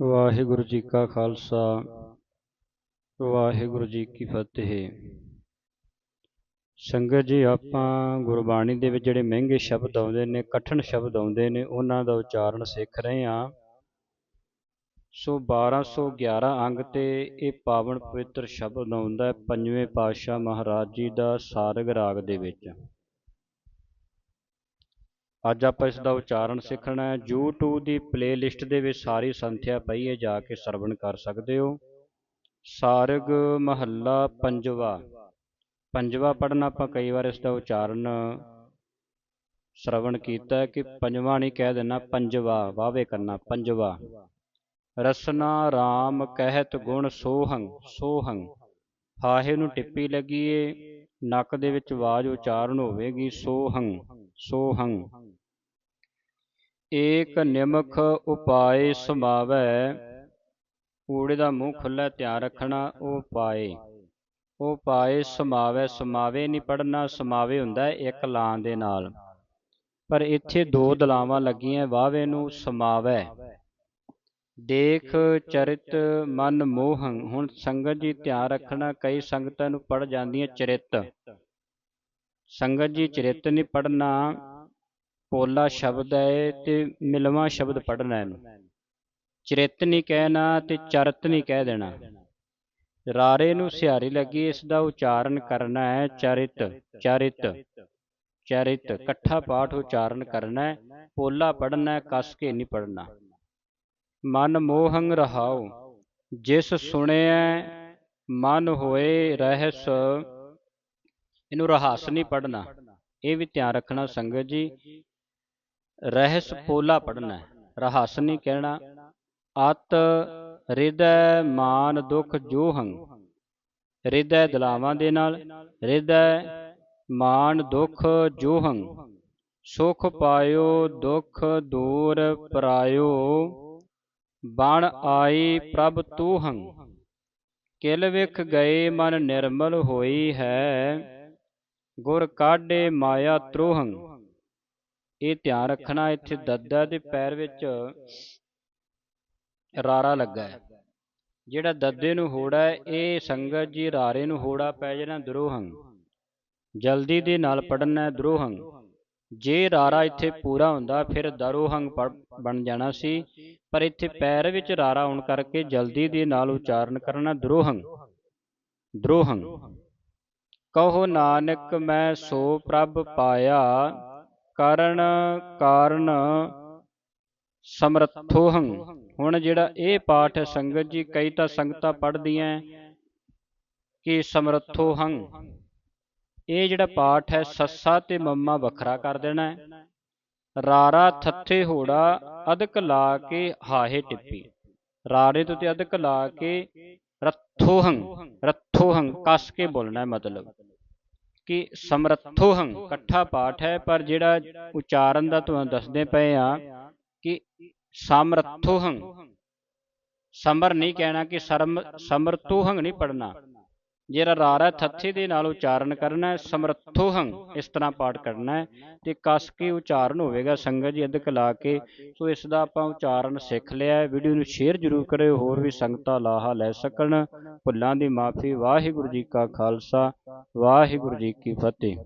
ਵਾਹਿਗੁਰੂ ਜੀ ਕਾ ਖਾਲਸਾ, ਵਾਹਿਗੁਰੂ ਜੀ ਕੀ ਫਤਿਹ। ਸੰਗਤ ਜੀ, ਆਪਾਂ ਗੁਰਬਾਣੀ ਦੇ ਵਿੱਚ ਜਿਹੜੇ ਮਹਿੰਗੇ ਸ਼ਬਦ ਆਉਂਦੇ ਨੇ, ਕਠਿਨ ਸ਼ਬਦ ਆਉਂਦੇ ਨੇ, ਉਹਨਾਂ ਦਾ ਉਚਾਰਨ ਸਿੱਖ ਰਹੇ ਹਾਂ। ਸੋ 1211 ਅੰਗ ਤੇ ਇਹ ਪਾਵਨ ਪਵਿੱਤਰ ਸ਼ਬਦ ਆਉਂਦਾ ਹੈ ਪੰਜਵੇਂ ਪਾਤਸ਼ਾਹ ਮਹਾਰਾਜ ਜੀ ਦਾ ਸਾਰਗ ਰਾਗ ਦੇ ਵਿੱਚ। ਅੱਜ ਆਪਾਂ ਇਸ ਦਾ ਉਚਾਰਨ ਸਿੱਖਣਾ ਹੈ। YouTube ਦੀ ਪਲੇਲਿਸਟ ਦੇ ਵਿੱਚ ਸਾਰੀ ਸੰਥਿਆ ਪਈ ਹੈ, ਜਾ ਕੇ ਸਰਵਣ ਕਰ ਸਕਦੇ ਹੋ। ਸਾਰਗ ਮਹੱਲਾ ਪੰਜਵਾ। ਪੰਜਵਾ ਪੜਨਾ ਆਪਾਂ ਕਈ ਵਾਰ ਇਸ ਦਾ ਉਚਾਰਨ ਸ਼ਰਵਣ ਕੀਤਾ ਕਿ ਪੰਜਵਾ ਨਹੀਂ ਕਹਿ ਦੇਣਾ ਪੰਜਵਾ ਵਾਵੇ ਕਰਨਾ, ਪੰਜਵਾ। ਰਸਨਾ RAM ਕਹਿਤ ਗੁਣ ਸੋਹੰ ਸੋਹੰ। ਫਾਹੇ ਨੂੰ ਟਿੱਪੀ ਲੱਗੀਏ, ਨੱਕ ਦੇ ਵਿੱਚ ਆਵਾਜ਼ ਉਚਾਰਨ ਹੋਵੇਗੀ, ਸੋਹੰ ਸੋਹੰ। ਏਕ ਨਿਮਖ ਉਪਾਏ ਸਮਾਵੈ ਊੜੇ ਦਾ ਮੂੰਹ ਖੁੱਲਾ ਧਿਆਨ ਰੱਖਣਾ ਉਹ ਪਾਏ। ਉਹ ਪਾਏ ਸਮਾਵੈ ਸਮਾਵੇ ਨਹੀਂ ਪੜਨਾ ਸਮਾਵੇ ਹੁੰਦਾ ਇੱਕ ਲਾਂ ਦੇ ਨਾਲ। ਪਰ ਇੱਥੇ ਦੋ ਦਲਾਵਾਂ ਲੱਗੀਆਂ ਵਾਵੇ ਨੂੰ ਸਮਾਵੈ ਦੇਖ ਚਰਿਤ ਮਨ ਮੋਹੰ, ਹੁਣ ਸੰਗਤ ਜੀ ਧਿਆਨ ਰੱਖਣਾ, ਕਈ ਸੰਗਤਾਂ ਨੂੰ ਪੜ ਜਾਂਦੀਆਂ ਚਰਿਤ। ਸੰਗਤ ਜੀ ਚਰਿਤ ਨਹੀਂ ਪੜਨਾ ਪੋਲਾ ਸ਼ਬਦ ਹੈ ਤੇ ਮਿਲਵਾ ਸ਼ਬਦ ਪੜਨਾ ਇਹਨੂੰ। ਚਰਿਤ ਨਹੀਂ ਕਹਿਣਾ ਤੇ ਚਰਤ ਨਹੀਂ ਕਹਿ ਦੇਣਾ। ਰਾਰੇ ਨੂੰ ਸਿਹਾਰੀ ਲੱਗੀ, ਇਸ ਦਾ ਉਚਾਰਨ ਕਰਨਾ ਹੈ ਚਰਿਤ ਚਰਿਤ ਚਰਿਤ। ਇਕੱਠਾ ਪਾਠ ਉਚਾਰਨ ਕਰਨਾ ਹੈ, ਪੋਲਾ ਪੜਨਾ ਕੱਸ ਕੇ ਨਹੀਂ ਪੜਨਾ ਮਨ ਮੋਹੰਗ ਰਹਾਉ, ਜਿਸ ਸੁਣਿਆ ਮਨ ਹੋਏ ਰਹਿਸ। ਇਹਨੂੰ ਰਹਾਸ ਨਹੀਂ ਪੜਨਾ ਇਹ ਵੀ ਧਿਆਨ ਰੱਖਣਾ ਸੰਗਤ ਜੀ ਰਹਿਸ ਪੋਲਾ ਪੜਨਾ ਰਹੱਸ ਨਹੀਂ ਕਹਿਣਾ, ਅਤ ਹਿਰਦੈ ਮਾਨ ਦੁਖ ਜੋਹੰ। ਹਿਰਦੈ ਦਲਾਵਾਂ ਦੇ ਨਾਲ ਹਿਰਦੈ ਮਾਨ ਦੁਖ ਜੋਹੰ। ਸੁਖ ਪਾਇਓ, ਦੁਖ ਦੂਰ ਪਰਾਇਓ। ਬਣ ਆਈ ਪ੍ਰਭ ਤੂਹੰ। ਕਿਲ ਵਿਖ ਗਏ ਮਨ ਨਿਰਮਲ ਹੋਈ ਹੈ। ਗੁਰ ਕਾਢੇ ਮਾਇਆ ਤਰੋਹੰ। ਇਹ ਧਿਆਨ ਰੱਖਣਾ ਇੱਥੇ ਦੱਦਾ ਦੇ ਪੈਰ ਵਿੱਚ ਰਾਰਾ ਲੱਗਾ ਹੈ। ਜਿਹੜਾ ਦੱਦੇ ਨੂੰ ਹੋੜਾ ਹੈ, ਇਹ ਸੰਗਤ ਜੀ ਰਾਰੇ ਨੂੰ ਹੋੜਾ ਪੈ ਜਾਣਾ ਦਰੋਹੰ। ਜਲਦੀ ਦੇ ਨਾਲ ਪੜਨਾ ਹੈ ਦਰੋਹੰ। ਜੇ ਰਾਰਾ ਇੱਥੇ ਪੂਰਾ ਹੁੰਦਾ, ਫਿਰ ਦਰੋਹੰ ਬਣ ਜਾਣਾ ਸੀ। ਪਰ ਇੱਥੇ ਪੈਰ ਵਿੱਚ ਰਾਰਾ ਆਉਣ ਕਰਕੇ ਜਲਦੀ ਦੇ ਨਾਲ ਉਚਾਰਨ ਕਰਨਾ ਦਰੋਹੰ। ਦਰੋਹੰ। ਕਹੋ, ਨਾਨਕ, ਮੈਂ ਸੋ ਪ੍ਰਭ ਪਾਇਆ। ਕਰਨ ਕਾਰਨ ਸਮਰਥੋਹੰ। ਹੁਣ ਜਿਹੜਾ ਇਹ ਪਾਠ ਹੈ ਸੰਗਤ ਜੀ ਕਈ ਤਾਂ ਸੰਗਤਾਂ ਪੜ੍ਹਦੀਆਂ ਕਿ ਸਮਰਥੋਹੰ। ਇਹ ਜਿਹੜਾ ਪਾਠ ਹੈ ਸੱਸਾ ਤੇ ਮੰਮਾ ਵੱਖਰਾ ਕਰ ਦੇਣਾ ਹੈ ਰਾਰਾ ਥੱਥੇ ਹੋੜਾ ਅਦਕ ਲਾ ਕੇ ਹਾਹੇ ਟਿੱਪੀ। ਰਾਰੇ ਤੋਂ ਤੇ ਅਧਕ ਲਾ ਕੇ ਰੱਥੋਹੰ ਰੱਥੋਹੰ ਕੱਸ ਕੇ ਬੋਲਣਾ ਮਤਲਬ। ਕਿ ਸਮਰਥੋਹੰ ਇਕੱਠਾ ਪਾਠ ਹੈ, ਪਰ ਜਿਹੜਾ ਉਚਾਰਨ ਦਾ ਤੁਹਾਨੂੰ ਦੱਸਦੇ ਪਏ ਆ ਕਿ ਸਮਰਥੋਹੰ, ਸਮਰ ਨਹੀਂ ਕਹਿਣਾ ਕਿ ਸਰਮ, ਸਮਰਥੋਹੰ ਨਹੀਂ ਪੜਨਾ ਜਿਹੜਾ ਰਾਰਾ ਥੱਥੇ ਦੇ ਨਾਲ ਉਚਾਰਨ ਕਰਨਾ ਹੈ, ਸਮਰਥੋਹੰ ਇਸ ਤਰ੍ਹਾਂ ਪਾਠ ਕਰਨਾ ਹੈ ਤੇ ਕਸ ਕੇ ਉਚਾਰਨ ਹੋਵੇਗਾ ਸੰਗਤ ਜੀ ਅਧਿਕ ਲਾ ਕੇ। ਸੋ ਇਸ ਦਾ ਆਪਾਂ ਉਚਾਰਨ ਸਿੱਖ ਲਿਆ ਵੀਡੀਓ ਨੂੰ ਸ਼ੇਅਰ ਜ਼ਰੂਰ ਕਰਿਓ, ਹੋਰ ਵੀ ਸੰਗਤਾਂ ਲਾਹਾ ਲੈ ਸਕਣ। ਭੁੱਲਾਂ ਦੀ ਮਾਫੀ, ਵਾਹਿਗੁਰੂ ਜੀ ਕਾ ਖਾਲਸਾ, ਵਾਹਿਗੁਰੂ ਜੀ ਕੀ ਫਤਿਹ।